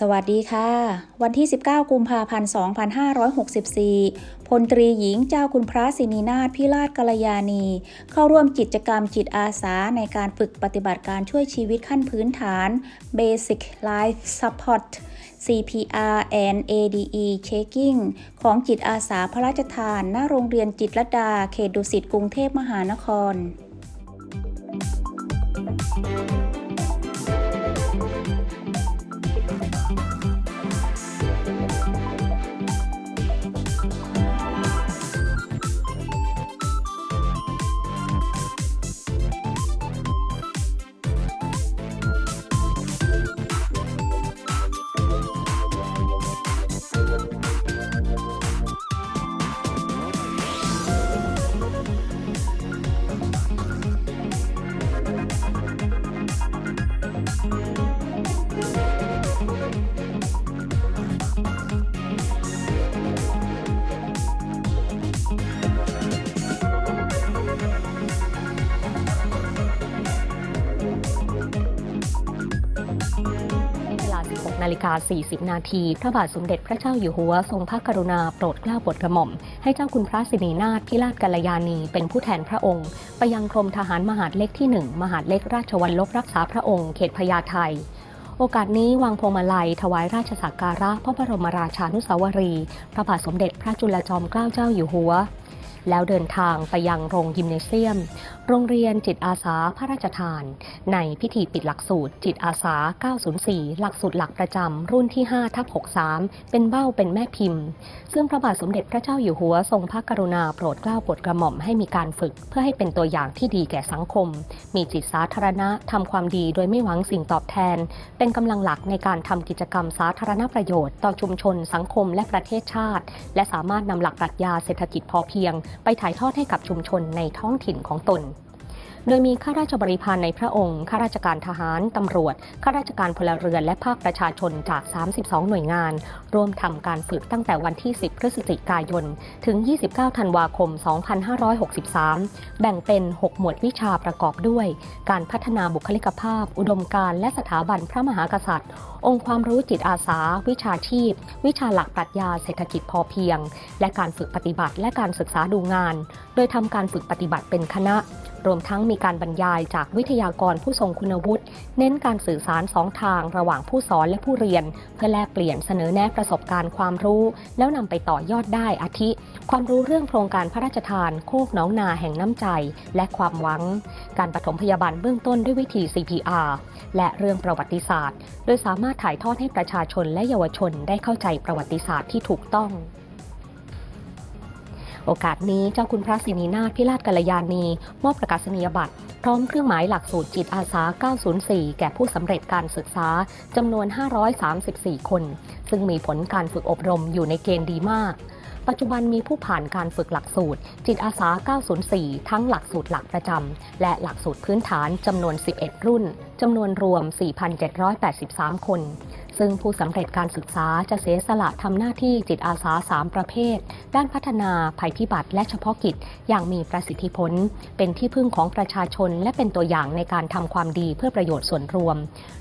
สวัสดีค่ะ วันที่ 19 กุมภาพันธ์ 2564 พลตรีหญิงเจ้าคุณพระสินีนาถพิราชกัลยาณี เข้าร่วมกิจกรรมจิตอาสาในการฝึกปฏิบัติการช่วยชีวิตขั้นพื้นฐาน Basic Life Support CPR and ADE Checking ของจิตอาสาพระราชทานณโรงเรียนจิตรดา เขตดุสิตกรุงเทพมหานคร ใ16นาฬิกา40 นาทีพระบาทสมเด็จพระเจ้าอยู่หัวทรงพระกรุณาโปรดเกล้าโปรดกระหม่อม ให้เจ้าคุณพระสินีนาถพิราชกัลยาณีเป็นผู้แทนพระองค์ ไปยังกรมทหารมหาดเล็กที่ 1 มหาดเล็กราชวัลลบรักษาพระองค์เขตพญาไทโอกาสนี้วางพวงมาลัยถวายราชสักการะพระบรมราชานุสาวรีย์พระบาทสมเด็จพระจุลจอมเกล้าเจ้าอยู่หัว แล้วเดินทางไปยังโรงยิมเนเซียม โรงเรียนจิตอาสาพระราชทาน ในพิธีปิดหลักสูตร จิตอาสา 904 หลักสูตรหลักประจำรุ่นที่ 5 ทับ 63 เป็นเบ้าเป็นแม่พิมพ์ ซึ่งพระบาทสมเด็จพระเจ้าอยู่หัวทรงพระกรุณาโปรดเกล้าโปรดกระหม่อมให้มีการฝึก เพื่อให้เป็นตัวอย่างที่ดีแก่สังคม มีจิตสาธารณะทำความดีโดยไม่หวังสิ่งตอบแทน เป็นกำลังหลักในการทำกิจกรรมสาธารณประโยชน์ ต่อชุมชน สังคมและประเทศชาติ และสามารถนำหลักปรัชญาเศรษฐกิจพอเพียงไปถ่ายทอดให้กับชุมชนในท้องถิ่นของตน โดยมีข้าราชบริพารในพระองค์ ข้าราชการทหาร ตำรวจ ข้าราชการพลเรือน และภาคประชาชนจาก 32 หน่วยงาน ร่วมทำการฝึกตั้งแต่วันที่ 10 พฤศจิกายน ถึง 29 ธันวาคม 2563 แบ่งเป็น 6 หมวดวิชาประกอบด้วย การพัฒนาบุคลิกภาพ อุดมการณ์และสถาบันพระมหากษัตริย์ องค์ความรู้จิตอาสา วิชาชีพ วิชาหลักปรัชญาเศรษฐกิจพอเพียง และการฝึกปฏิบัติและการศึกษาดูงาน โดยทำการฝึกปฏิบัติเป็นคณะ รวมทั้งมีการบรรยายจากวิทยากรผู้ทรงคุณวุฒิ เน้นการสื่อสารสองทางระหว่างผู้สอนและผู้เรียน เพื่อแลกเปลี่ยนเสนอแนะประสบการณ์ความรู้ แล้วนำไปต่อยอดได้อาทิ ความรู้เรื่องโครงการพระราชทาน โคกหน้องนาแห่งน้ำใจ และความหวัง การปฐมพยาบาลเบื้องต้นด้วยวิธี CPR และเรื่องประวัติศาสตร์ โดยสามารถถ่ายทอดให้ประชาชนและเยาวชนได้เข้าใจประวัติศาสตร์ที่ถูกต้อง โอกาสนี้เจ้าคุณพระสินีนาถพิราชกัลยาณีมอบประกาศนียบัตร พร้อมเครื่องหมายหลักสูตรจิตอาสา 904 แก่ผู้สำเร็จการศึกษาจำนวน 534 คน ซึ่งมีผลการฝึกอบรมอยู่ในเกณฑ์ดีมาก ปัจจุบันมีผู้ผ่านการฝึกหลักสูตร จิตอาสา 904 ทั้งหลักสูตรหลักประจำและหลักสูตรพื้นฐานจำนวน 11 รุ่น จำนวนรวม 4,783 คน ซึ่งผู้สำเร็จการศึกษาจะเสียสละทำหน้าที่จิตอาสา 3 ประเภท ด้านพัฒนาภัยพิบัติและเฉพาะกิจ อย่างมีประสิทธิผล เป็นที่พึ่งของประชาชน และเป็นตัวอย่างในการทำความดีเพื่อประโยชน์ส่วนรวม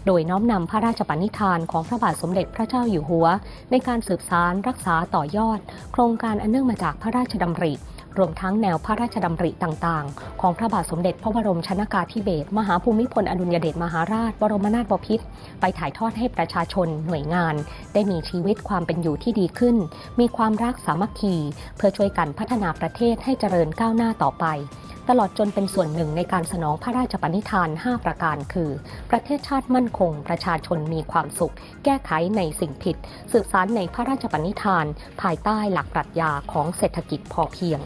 โดยน้อมนำพระราชปณิธานของพระบาทสมเด็จพระเจ้าอยู่หัว ในการสืบสารรักษาต่อยอด โครงการอันเนื่องมาจากพระราชดำริ รวมทั้งแนวพระราชดำริต่างๆ ของพระบาทสมเด็จพระบรมชนากาธิเบศรมหาภูมิพลอดุลยเดชมหาราช บรมนาถบพิตรไปถ่ายทอดให้ประชาชนหน่วยงาน ได้มีชีวิตความเป็นอยู่ที่ดีขึ้น มีความรักสามัคคี เพื่อช่วยกันพัฒนาประเทศให้เจริญก้าวหน้าต่อไปตลอดจนเป็นส่วนหนึ่งในการสนองพระราชปณิธาน 5 ประการคือ ประเทศชาติมั่นคง ประชาชนมีความสุข แก้ไขในสิ่งผิด สืบสารในพระราชปณิธาน ภายใต้หลักปรัชญาของเศรษฐกิจพอเพียง